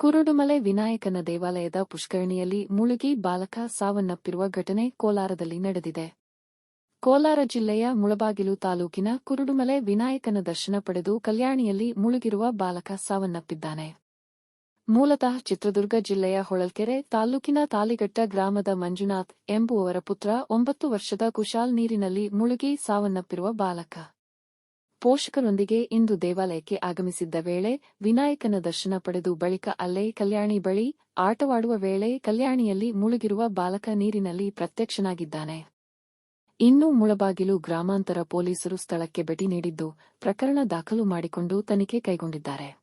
ಕುರುಡುಮಲೆ ವಿನಾಯಕನ ದೇವಾಲಯದ ಪುಷ್ಕರಣಿಯಲ್ಲಿ ಮುಳುಗಿ ಬಾಲಕ ಸಾವನ್ನಪ್ಪಿರುವ ಘಟನೆ ಕೋಲಾರದಲ್ಲಿ ನಡೆದಿದೆ. ಕೋಲಾರ ಜಿಲ್ಲೆಯ ಮುಳಬಾಗಿಲು ತಾಲೂಕಿನ ಕುರುಡುಮಲೆ ವಿನಾಯಕನ ದರ್ಶನ ಪಡೆದು ಕಲ್ಯಾಣಿಯಲ್ಲಿ ಮುಳುಗಿರುವ ಬಾಲಕ ಸಾವನ್ನಪ್ಪಿದ್ದಾನೆ. ಮೂಲತಃ ಚಿತ್ರದುರ್ಗ ಜಿಲ್ಲೆಯ ಹೊಳಲ್ಕೆರೆ ತಾಲೂಕಿನ ತಾಲಿಗಟ್ಟ ಗ್ರಾಮದ ಮಂಜುನಾಥ್ ಎಂಬುವವರ ಪುತ್ರ ಒಂಬತ್ತು ವರ್ಷದ ಕುಶಾಲ್ ನೀರಿನಲ್ಲಿ ಮುಳುಗಿ ಸಾವನ್ನಪ್ಪಿರುವ ಬಾಲಕ. ಪೋಷಕರೊಂದಿಗೆ ಇಂದು ದೇವಾಲಯಕ್ಕೆ ಆಗಮಿಸಿದ್ದ ವೇಳೆ ವಿನಾಯಕನ ದರ್ಶನ ಪಡೆದು ಬಳಿಕ ಅಲ್ಲೇ ಕಲ್ಯಾಣಿ ಬಳಿ ಆಟವಾಡುವ ವೇಳೆ ಕಲ್ಯಾಣಿಯಲ್ಲಿ ಮುಳುಗಿರುವ ಬಾಲಕ ನೀರಿನಲ್ಲಿ ಪ್ರತ್ಯಕ್ಷನಾಗಿದ್ದಾನೆ. ಇನ್ನು ಮುಳಬಾಗಿಲು ಗ್ರಾಮಾಂತರ ಪೊಲೀಸರು ಸ್ಥಳಕ್ಕೆ ಭೇಟಿ ನೀಡಿದ್ದು ಪ್ರಕರಣ ದಾಖಲು ಮಾಡಿಕೊಂಡು ತನಿಖೆ ಕೈಗೊಂಡಿದ್ದಾರೆ.